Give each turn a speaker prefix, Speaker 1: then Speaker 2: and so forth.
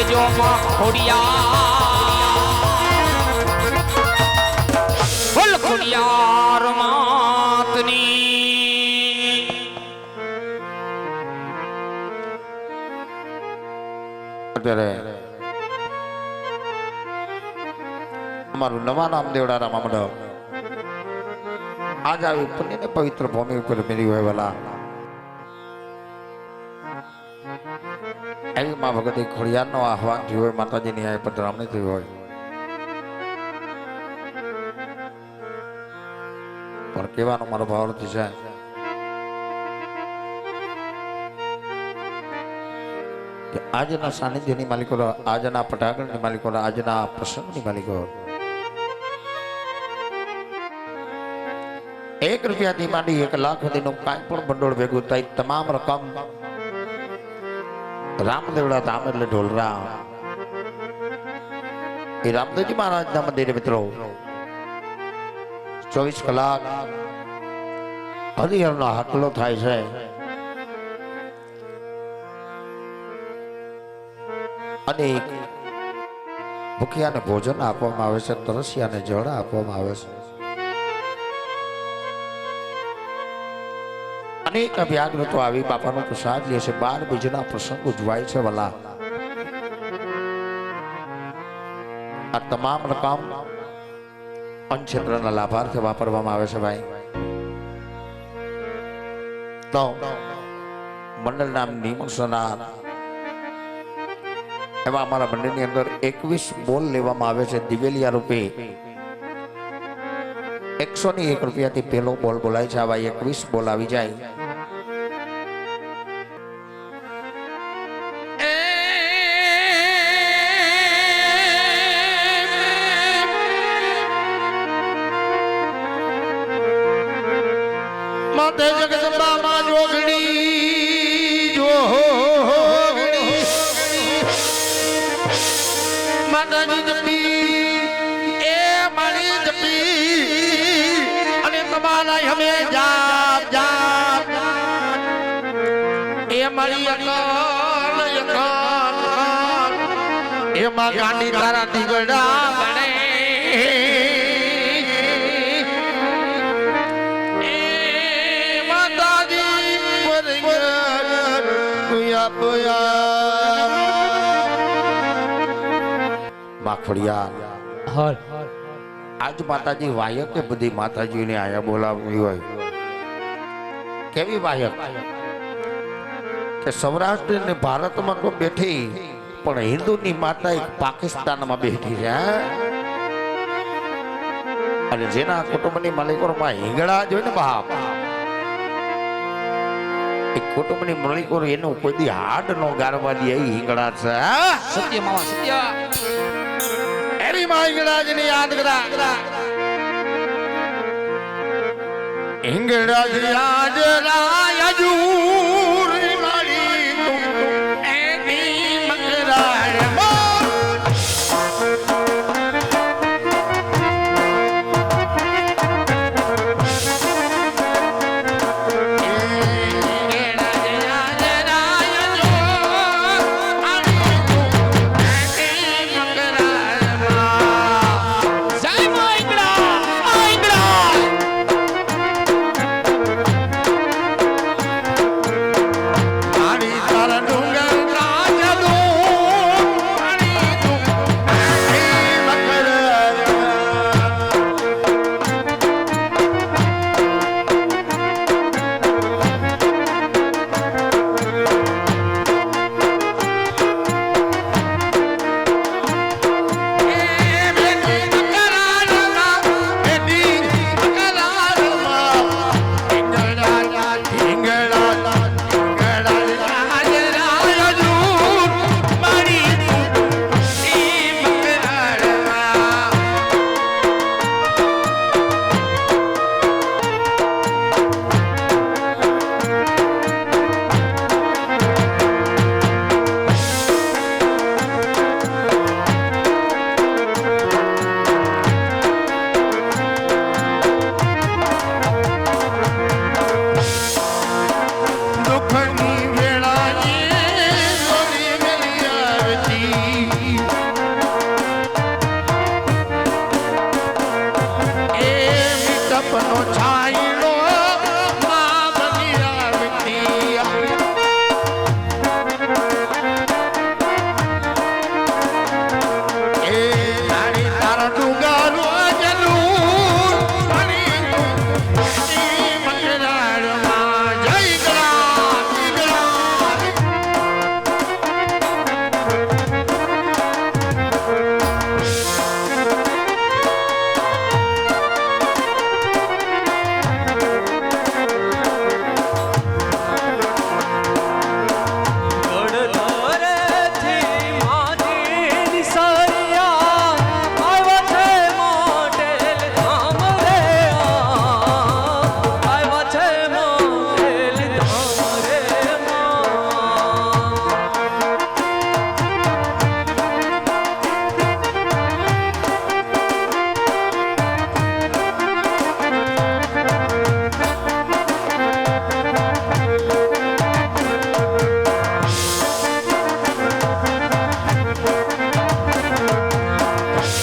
Speaker 1: દેજો અમારું નવા નામ દેવડારા મંડપ આજે આવી પુણ્યને પવિત્ર ભૂમિ ઉપર મેળવી હોય એવી માં ભગવતી ખોડિયારનો આહવાન થયું હોય માતાજીની આ પધરામણી થઈ હોય. પણ કહેવાનો મારો ભાવ નથી છે કે આજના સાનિધ્યની માલિકો, આજના પટાગણની માલિકો, આજના પ્રસંગની માલિકો. એક રૂપિયાથી માંડી એક લાખ સુધીનું કાંઈ પણ ભંડોળ ભેગું થાય, તમામ રકમ રામદેવડા ધામ એટલે ઢોલરા એ રામદેવજી મહારાજના મંદિરે મિત્રો ચોવીસ કલાક હરિહરનો હાટલો થાય છે. અને ભૂખ્યાને ભોજન આપવામાં આવે છે, તરસિયાને જળ આપવામાં આવે છે. અનેક અભ્યાગ્રતો આવી બાપાનો પ્રસાદ લે છે. બાર બીજના પ્રસંગ ઉજવાય છે વલા. આ તમામ રકમ પંચેન્દ્રના લાભાર્થે વાપરવામાં આવે છે ભાઈ. તો મંડળના નિમંત્રણના એવા અમારા મંડળની અંદર એકવીસ બોલ લેવામાં આવે છે દિવેલિયા રૂપે. એકસો ની એક રૂપિયાથી પેલો બોલ બોલાય છે. આવા એકવીસ બોલ આવી જાય.
Speaker 2: માતાજી જપી એ મારી જપી અને તમારા હવે જાપ જાપ એ મારી અકલ અકલ એમાં ગાંડી તારા દીગડા બને. એ માતાજી પુયા
Speaker 1: આજ માતાજી વાયક કે બધી માતાજીને આયા બોલાવી હોય? કેવી વાયક કે સૌરાષ્ટ્ર ને ભારતમાં તો બેઠી પણ હિન્દુની માતા એક પાકિસ્તાનમાં બેઠી છે અને જેના કુટુંબની માલિકોમાં હિંગળા જોઈ ને બાપ એ કુટુંબની માલિકો એનું કોઈ દી હાડ નો ગારવા દે એ હિંગળા છે?
Speaker 3: સત્ય મામા સત્ય.
Speaker 2: એરી માઈગડાજને યાદ કરા. હિંગળાજ યાદ રાય